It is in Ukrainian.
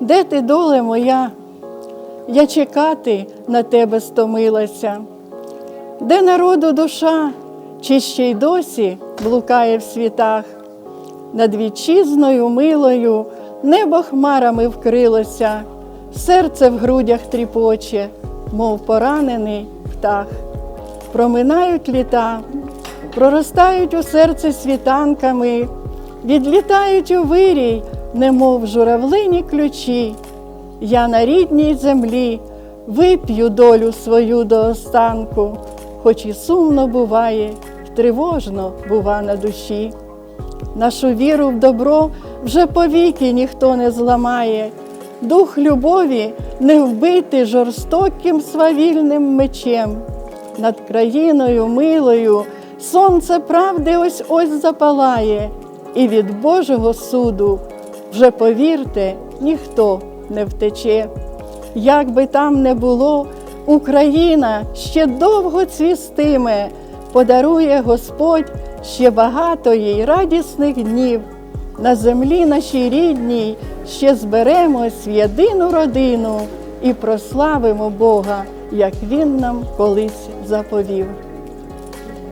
де ти доле моя? Я чекати на тебе стомилася, де народу душа, чи ще й досі блукає в світах, над вітчизною милою небо хмарами вкрилося, серце в грудях тріпоче, мов поранений птах. Проминають літа, проростають у серце світанками, відлітають у вирій, немов журавлині ключі. Я на рідній землі вип'ю долю свою до останку, хоч і сумно буває, й тривожно бува на душі. Нашу віру в добро вже повіки ніхто не зламає, дух любові не вбити жорстоким свавільним мечем. Над країною милою сонце правди ось ось запалає, і від Божого суду вже повірте, ніхто не втече. Як би там не було, Україна ще довго цвістиме, подарує Господь ще багато їй радісних днів. На землі нашій рідній ще зберемось в єдину родину і прославимо Бога, як Він нам колись заповів.